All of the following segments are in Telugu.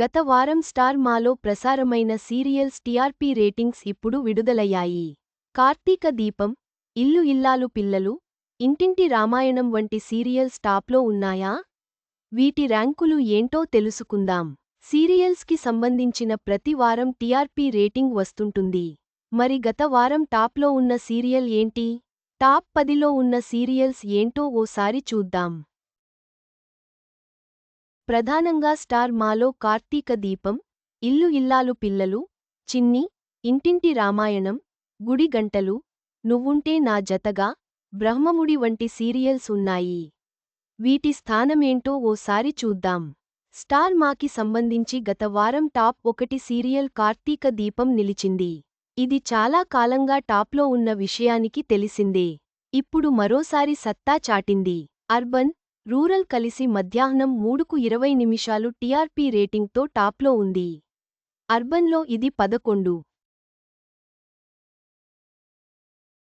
గత వారం స్టార్ మాలో ప్రసారమైన సీరియల్స్ టీఆర్పీ రేటింగ్స్ ఇప్పుడు విడుదలయ్యాయి. కార్తీక దీపం ఇల్లు ఇల్లాలు పిల్లలు ఇంటింటి రామాయణం వంటి సీరియల్స్ టాప్లో ఉన్నాయా? వీటి ర్యాంకులు ఏంటో తెలుసుకుందాం. సీరియల్స్కి సంబంధించిన ప్రతి వారం టీఆర్పీ రేటింగ్ వస్తుంటుంది. మరి గత వారం టాప్లో ఉన్న సీరియల్ ఏంటి? టాప్ పదిలో ఉన్న సీరియల్స్ ఏంటో ఓసారి చూద్దాం. ప్రధానంగా స్టార్ మాలో కార్తీక దీపం ఇల్లు ఇల్లాలు పిల్లలు చిన్ని ఇంటింటి రామాయణం గుడి గంటలు నువ్వుంటే నా జతగా బ్రహ్మముడి వంటి సీరియల్స్ ఉన్నాయి. వీటి స్థానమేంటో ఓసారి చూద్దాం. స్టార్ మాకి సంబంధించి గత వారం టాప్ ఒకటి సీరియల్ కార్తీక దీపం నిలిచింది. ఇది చాలా కాలంగా టాప్లో ఉన్న విషయానికి తెలిసిందే. ఇప్పుడు మరోసారి సత్తా చాటింది. అర్బన్ రూరల్ కలిసి మధ్యాహ్నం మూడుకు ఇరవై నిమిషాలు టీఆర్పీ రేటింగ్తో టాప్లో ఉంది. అర్బన్లో ఇది పదకొండు.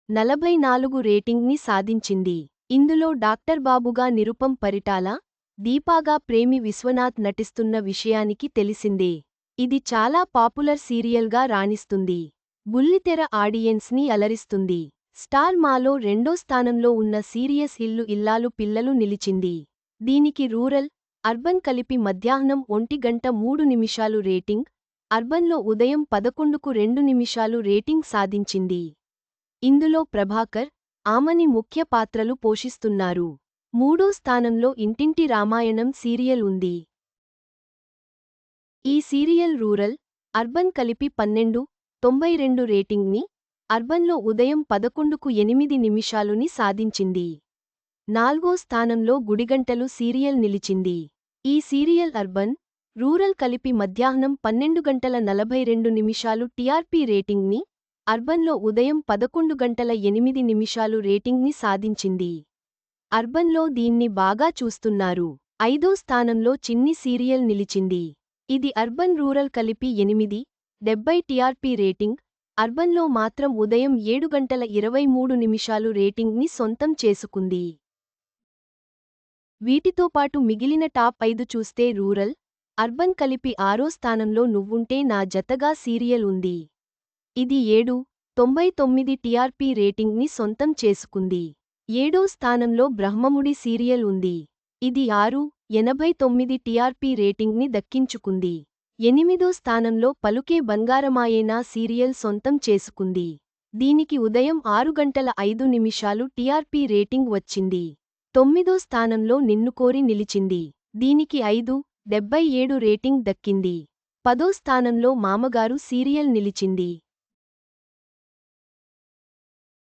నలభై నాలుగు రేటింగ్ని సాధించింది. ఇందులో డాక్టర్ బాబుగా నిరుపం పరిటాల దీపాగా ప్రేమి విశ్వనాథ్ నటిస్తున్న విషయానికి తెలిసిందే. ఇది చాలా పాపులర్ సీరియల్గా రాణిస్తుంది. బుల్లితెర ఆడియన్స్ని అలరిస్తుంది. స్టార్ మాలో రెండో స్థానంలో ఉన్న సీరియస్ ఇల్లు ఇల్లాలు పిల్లలు నిలిచింది. దీనికి రూరల్ అర్బన్ కలిపి మధ్యాహ్నం ఒంటి గంట మూడు నిమిషాలు రేటింగ్ అర్బన్లో ఉదయం పదకొండుకు రెండు నిమిషాలు రేటింగ్ సాధించింది. ఇందులో ప్రభాకర్ ఆమని ముఖ్య పాత్రలు పోషిస్తున్నారు. మూడో స్థానంలో ఇంటింటి రామాయణం సీరియల్ ఉంది. ఈ సీరియల్ రూరల్ అర్బన్ కలిపి పన్నెండు తొంభై రెండు రేటింగ్ని అర్బన్లో ఉదయం పదకొండుకు ఎనిమిది నిమిషాలుని సాధించింది. నాల్గో స్థానంలో గుడిగంటలు సీరియల్ నిలిచింది. ఈ సీరియల్ అర్బన్ రూరల్ కలిపి మధ్యాహ్నం పన్నెండు గంటల నలభై రెండు నిమిషాలు టీఆర్పీ రేటింగ్ని అర్బన్లో ఉదయం పదకొండు గంటల ఎనిమిది నిమిషాలు రేటింగ్ని సాధించింది. అర్బన్లో దీన్ని బాగా చూస్తున్నారు. ఐదో స్థానంలో చిన్ని సీరియల్ నిలిచింది. ఇది అర్బన్ రూరల్ కలిపి ఎనిమిది డెబ్బై టీఆర్పీ రేటింగ్ అర్బన్లో మాత్రం ఉదయం ఏడు గంటల ఇరవై మూడు నిమిషాలు రేటింగ్ని సొంతం చేసుకుంది. వీటితో పాటు మిగిలిన టాప్ ఐదు చూస్తే రూరల్ అర్బన్ కలిపి ఆరో స్థానంలో నువ్వుంటే నా జతగా సీరియల్ ఉంది. ఇది ఏడు తొంభై తొమ్మిది టీఆర్పీ రేటింగ్ని సొంతం చేసుకుంది. ఏడో స్థానంలో బ్రహ్మముడి సీరియల్ ఉంది. ఇది ఆరు ఎనభై తొమ్మిది టీఆర్పీ రేటింగ్ని దక్కించుకుంది. ఎనిమిదో స్థానంలో పలుకే బంగారమాయేనా సీరియల్ సొంతం చేసుకుంది. దీనికి ఉదయం ఆరు గంటల ఐదు నిమిషాలు టీఆర్పీ రేటింగ్ వచ్చింది. తొమ్మిదో స్థానంలో నిన్నుకోరి నిలిచింది. దీనికి ఐదు డెబ్బై ఏడు రేటింగ్ దక్కింది. పదో స్థానంలో మామగారు సీరియల్ నిలిచింది.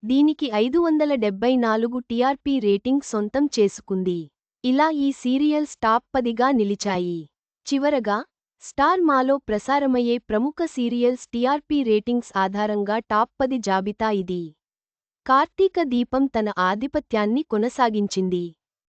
దీనికి ఐదు వందల డెబ్బై నాలుగు టీఆర్పీ రేటింగ్ సొంతం చేసుకుంది. ఇలా ఈ సీరియల్స్ టాప్ పదిగా నిలిచాయి. చివరగా స్టార్ మాలో ప్రసారమయ్యే ప్రముఖ సీరియల్స్ టీఆర్పీ రేటింగ్స్ ఆధారంగా టాప్ పది జాబితా ఇది. కార్తీక దీపం తన ఆధిపత్యాన్ని కొనసాగించింది.